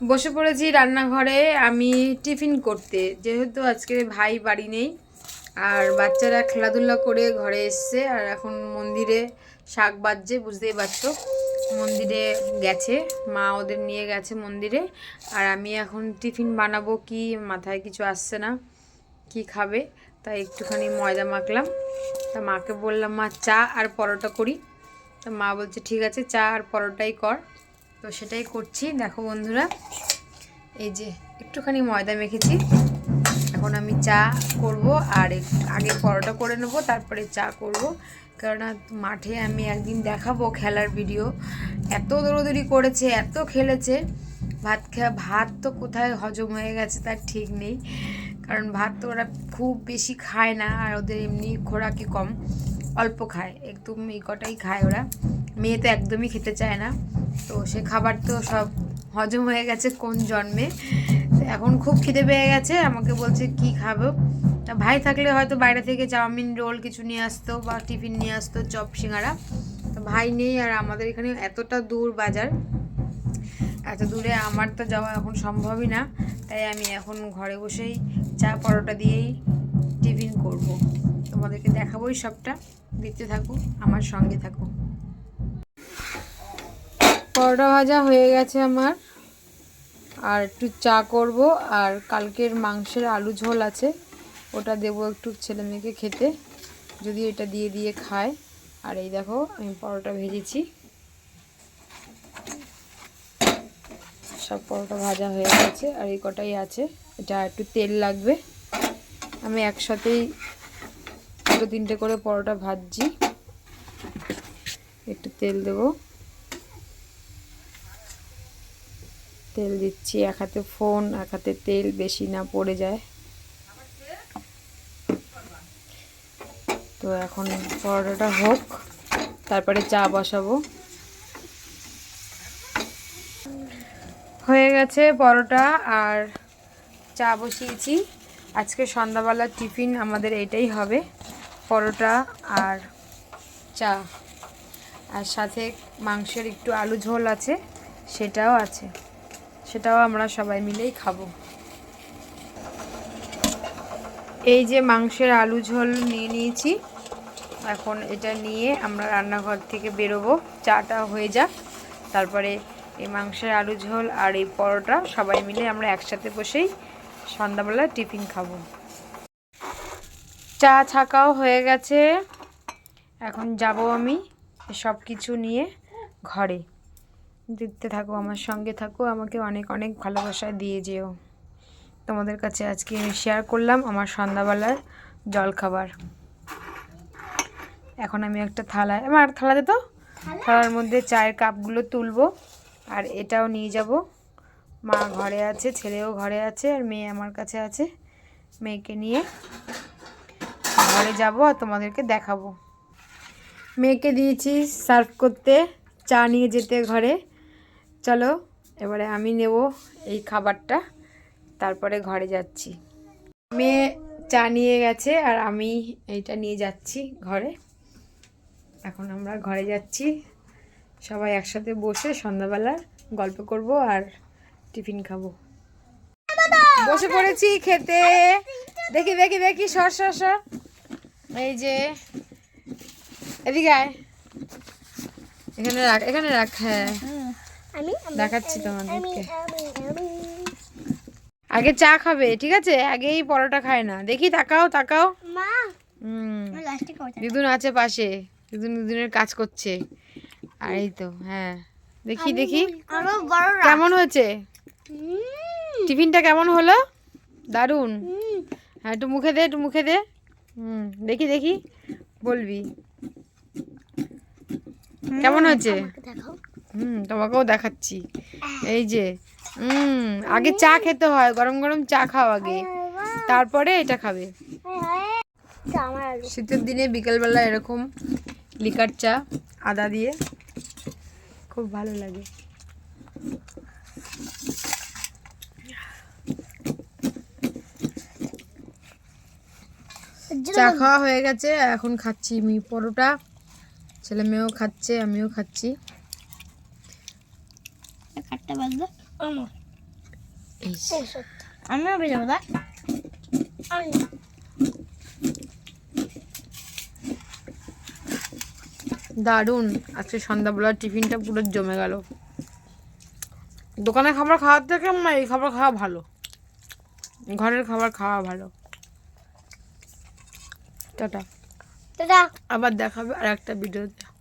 বসে পড়েছি রান্নাঘরে, আমি টিফিন করতে। যেহেতু আজকে ভাই বাড়ি নেই, আর বাচ্চারা খেলাধুলা করে ঘরে এসছে, আর এখন মন্দিরে শাক বাজছে, বুঝতেই পারছ। মন্দিরে গেছে, মা ওদের নিয়ে গেছে মন্দিরে, আর আমি এখন টিফিন বানাবো কি, মাথায় কিছু আসছে না, কি খাবে, তাই একটুখানি ময়দা মাখলাম। তা মাকে বললাম, মা, চা আর পরোটা করি। তা মা বলছে, ঠিক আছে, চা আর পরোটাই কর। তো সেটাই করছি। দেখো বন্ধুরা, এই যে একটুখানি ময়দা মেখেছি। এখন আমি চা করব আর আগে পরোটা করে নেব, তারপরে চা করব। কেননা মাঠে আমি একদিন দেখাবো খেলার ভিডিও। এত দৌড়দৌড়ি করেছে, এত খেলেছে। ভাত খেয়া ভাত তো কোথায় হজম হয়ে গেছে তার ঠিক নেই। কারণ ভাত তো ওরা খুব বেশি খায় না আর ওদের এমনি খোরাকি কম। অল্প খায়, একদম এই কটাই খায় ওরা। মেয়ে তো একদমই খেতে চায় না। তো সে খাবার তো সব হজম হয়ে গেছে কোন জন্মে। এখন খুব খিদে পেয়ে গেছে, আমাকে বলছে কি খাব। তা ভাই থাকলে হয়তো বাইরে থেকে চাউমিন রোল কিছু নিয়ে আসতো বা টিফিন নিয়ে আসতো চপ সিঙ্গারা। তো ভাই নেই আর আমাদের এখানে এতটা দূর বাজার। এত দূরে আমার তো যাওয়া এখন সম্ভবই না, তাই আমি এখন ঘরে বসেই চা পরোটা দিয়েই টিফিন করব। তোমাদেরকে দেখাবোই সবটা, দেখতে থাকো, আমার সঙ্গে থাকো। পরোটা ভাজা হয়ে গেছে আমার। আর একটু চা করব। আর কালকের মাংসের আলু ঝোল আছে, ওটা দেবো একটু ছেলে মেয়েকে খেতে। যদি এটা দিয়ে দিয়ে খায়। আর এই দেখো, আমি পরোটা ভেজেছি। সব পরোটা ভাজা হয়ে গেছে, আর এই কটাই আছে। এটা একটু তেল লাগবে। আমি একসাথেই দুটো তিনটে করে পরোটা ভাজছি। একটু তেল দেবো। তেল দিচ্ছি, এক হাতে ফোন, এক হাতে তেল, বেশি না পড়ে যায়। তো এখন পরোটাটা হোক, তারপরে চা বসাবো। হয়ে গেছে পরোটা, আর চা বসিয়েছি। আজকে সন্ধ্যাবেলার টিফিন আমাদের এটাই হবে, পরোটা আর চা। আর সাথে মাংসের একটু আলু ঝোল আছে, সেটাও আছে। সেটাও আমরা সবাই মিলেই খাব। এই যে মাংসের আলু ঝোল নিয়ে নিয়েছি, এখন এটা নিয়ে আমরা রান্নাঘর থেকে বেরোবো। চাটা হয়ে যাক, তারপরে এই মাংসের আলু ঝোল আর এই পরোটা সবাই মিলে আমরা একসাথে বসেই সন্ধ্যাবেলা টিফিন খাব। চা ছাকাও হয়ে গেছে, এখন যাব আমি সব কিছু নিয়ে ঘরে। দেখতে থাকো আমার সঙ্গে থাকো। আমাকে অনেক অনেক ভালোবাসা দিয়ে যেও। তোমাদের কাছে আজকে আমি শেয়ার করলাম আমার সন্ধ্যাবেলার জলখাবার। এখন আমি একটা থালায় আমার থালাতে তো? থালার মধ্যে চায়ের কাপগুলো তুলবো আর এটাও নিয়ে যাব। মা ঘরে আছে ছেলেও ঘরে আছে আর মেয়ে আমার কাছে আছে মেয়েকে নিয়ে ঘরে যাব আর তোমাদেরকে দেখাবো। মেয়েকে দিয়েছি সার্ভ করতে চা নিয়ে যেতে ঘরে। চলো, এবারে আমি নেব এই খাবারটা, তারপরে ঘরে যাচ্ছি। মেয়ে চা নিয়ে গেছে আর আমি এইটা নিয়ে যাচ্ছি ঘরে। এখন আমরা ঘরে যাচ্ছি। সবাই একসাথে বসে সন্ধ্যাবেলা গল্প করব আর টিফিন খাব। বসে পড়েছি খেতে। দেখি দেখি দেখি, সর সর সর। এই যে, এদিকে এখানে রাখ এখানে রাখ হ্যাঁ। দেখাচ্ছি তোমাদেরকে। আগে চা খাবে ঠিক আছে? আগেই পরোটা খায় না। দেখি তাকাও তাকাও। দিদুন আছে পাশে। দিদুন দিদুনের কাজ করছে। আর এই তো হ্যাঁ। দেখি দেখি। কেমন হয়েছে? টিফিনটা কেমন হলো? দারুণ। হ্যাঁ একটু মুখে দে একটু মুখে দে। হুম দেখি দেখি। বলবি। কেমন হয়েছে? দেখো হুম, তোমাকেও দেখাচ্ছি। এই যে, হুম, আগে চা খেতে হয়, গরম গরম চা খাও আগে। তারপরে এটা খাবে। শীতের দিনে বিকেলবেলা এরকম লিকার চা, আদা দিয়ে খুব ভালো লাগে। চা খাওয়া হয়ে গেছে এখন খাচ্ছি আমি পরোটা। ছেলে মেয়েও খাচ্ছে, আমিও খাচ্ছি। কাটতে পারবে আমার আমিও আমি। দারুণ। আজকে সন্ধ্যাবেলার টিফিনটা পুরো জমে গেল। দোকানের খাবার খাওয়ার থেকে আমার এই খাবার খাওয়া ভালো। ঘরের খাবার খাওয়া ভালো। টাটা। দাদা আবার দেখাবে আর একটা ভিডিওতে।